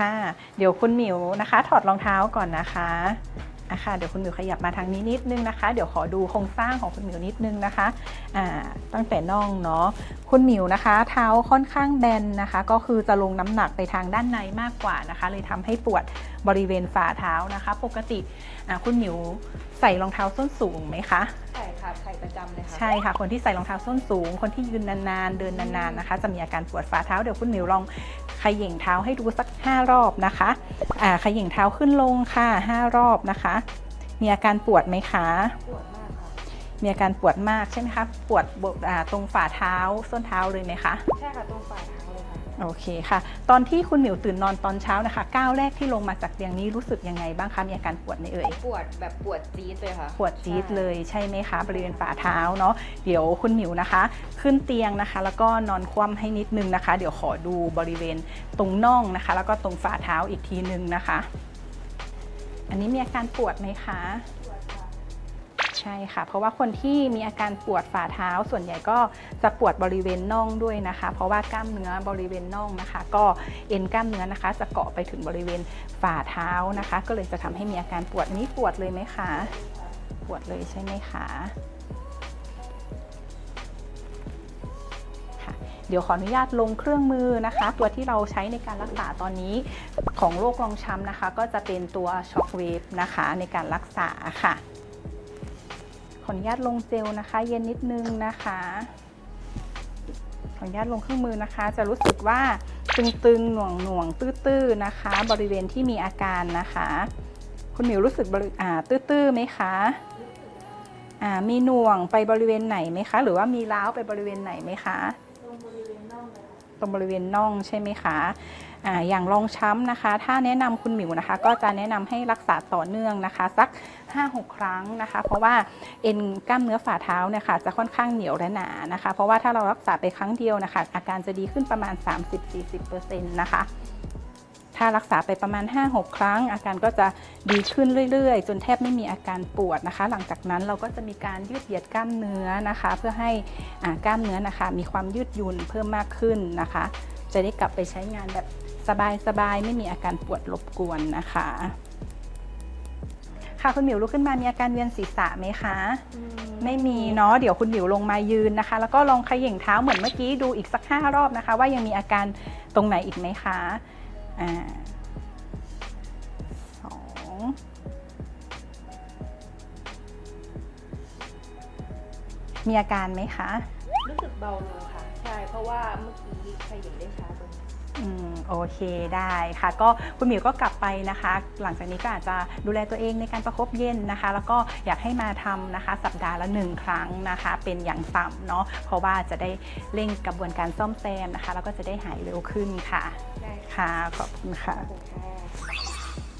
ค่ะเดี๋ยวคุณหมิวนะคะ ถอดรองเท้าก่อนนะคะอะค่ะเดี๋ยวคุณหมิวขยับมาทางนี้นิดนึงนะคะ เดี๋ยวขอดูโครงสร้างของคุณหมิวนิดนึงนะคะอ่าตั้งแต่น่องเนาะคุณหมิวนะคะ เท้าค่อนข้างแบนนะคะ ก็คือจะลงน้ำหนักไปทางด้านในมากกว่านะคะ เลยทำให้ปวดบริเวณฝ่าเท้านะคะ ปกติอ่าคุณหมิวใส่รองเท้าส้นสูงไหมคะใช่ค่ะใส่ประจำเลยค่ะใช่ค่ะคนที่ใส่รองเท้าส้นสูง คนที่ยืนนานๆ เดินนานๆนะคะ จะมีอาการปวดฝ่าเท้าเดี๋ยวคุณหมิวลองเขย่งเท้าให้ดูสัก 5 รอบนะคะอ่าเขย่งเท้าขึ้นลงค่ะ 5 รอบนะคะ มีอาการปวดไหมคะปวดมากค่ะมีอาการปวดมากใช่ไหมคะปวดบอ่าตรงฝ่าเท้าส้นเท้าเลยไหมคะใช่ค่ะตรงฝ่าเท้าเลยค่ะ โอเคค่ะ ตอนที่คุณหมิวตื่นนอนตอนเช้านะคะก้าวแรกที่ลงมาจากเตียงนี้รู้สึกยังไงบ้างคะมีอาการปวดไหมเอ่ยปวดแบบปวดจี๊ดเลยค่ะ ปวดจี๊ดเลยใช่ไหมคะบริเวณฝ่าเท้าเนาะเดี๋ยวคุณหมิวนะคะ ขึ้นเตียงนะคะ แล้วก็นอนคว่ำให้นิดนึงนะคะ เดี๋ยวขอดูบริเวณตรงน่องนะคะ แล้วก็ตรงฝ่าเท้าอีกทีนึงนะคะ อันนี้มีอาการปวดไหมคะใช่ค่ะ เพราะว่าคนที่มีอาการปวดฝ่าเท้า ส่วนใหญ่ก็จะปวดบริเวณน่องด้วยนะคะ เพราะว่ากล้ามเนื้อบริเวณน่องนะคะ ก็เอ็นกล้ามเนื้อนะคะ จะเกาะไปถึงบริเวณฝ่าเท้านะคะ ก็เลยจะทำให้มีอาการปวดนี้ปวดเลยไหมคะ ปวดเลยใช่ไหมคะเดี๋ยวขออนุญาตลงเครื่องมือนะคะ ตัวที่เราใช้ในการรักษาตอนนี้ของโรครองช้ำนะคะ ก็จะเป็นตัวช็อคเวฟนะคะในการรักษาค่ะ ขออนุญาตลงเจลนะคะ เย็นนิดนึงนะคะขออนุญาตลงเครื่องมือนะคะ จะรู้สึกว่าตึงๆหน่วงหน่วงๆตื้อๆนะคะ บริเวณที่มีอาการนะคะ คุณหมิวรู้สึกอ่าตื้อๆไหมคะอ่ามีหน่วงไปบริเวณไหนไหมคะ หรือว่ามีร้าวไปบริเวณไหนไหมคะ ตรงบริเวณน่องใช่ไหมคะอ่าอย่างรองช้ำนะคะ ถ้าแนะนำคุณหมิวนะคะ ก็จะแนะนำให้รักษาต่อเนื่องนะคะ สัก 5-6 ครั้งนะคะ เพราะว่าเอ็นกล้ามเนื้อฝ่าเท้าเนี่ยค่ะจะค่อนข้างเหนียวและหนานะคะ เพราะว่าถ้าเรารักษาไปครั้งเดียวนะคะ อาการจะดีขึ้นประมาณ 30-40%นะคะ ถ้ารักษาไปประมาณ 5-6 ครั้ง อาการก็จะดีขึ้นเรื่อยๆ จนแทบไม่มีอาการปวดนะคะ หลังจากนั้นเราก็จะมีการยืดเหยียดกล้ามเนื้อนะคะ เพื่อให้อ่ากล้ามเนื้อนะคะ มีความยืดหยุ่นเพิ่มมากขึ้นนะคะ จะได้กลับไปใช้งานแบบสบายๆ ไม่มีอาการปวดรบกวนนะคะค่ะคุณหมิวลุกขึ้นมามีอาการเวียนศีรษะไหมคะไม่มีเนาะเดี๋ยวคุณหมิวลงมายืนนะคะ แล้วก็ลองเขย่งเท้าเหมือนเมื่อกี้ดูอีกสักห้ารอบนะคะ ว่ายังมีอาการตรงไหนอีกไหมคะ อ่าสองมีอาการไหมคะ รู้สึกเบาลงค่ะ ใช่ เพราะว่าเมื่อกี้ขยับได้ช้าตรงนี้ โอเคได้ค่ะ ก็คุณหมิวก็กลับไปนะคะ หลังจากนี้ก็อาจจะดูแลตัวเองในการประคบเย็นนะคะ แล้วก็อยากให้มาทำนะคะ สัปดาห์ละหนึ่งครั้งนะคะ เป็นอย่างต่ำเนาะเพราะว่าจะได้เร่งกระบวนการซ่อมแซมนะคะ แล้วก็จะได้หายเร็วขึ้นค่ะ ได้ค่ะ ขอบคุณค่ะขอบคุณค่ะ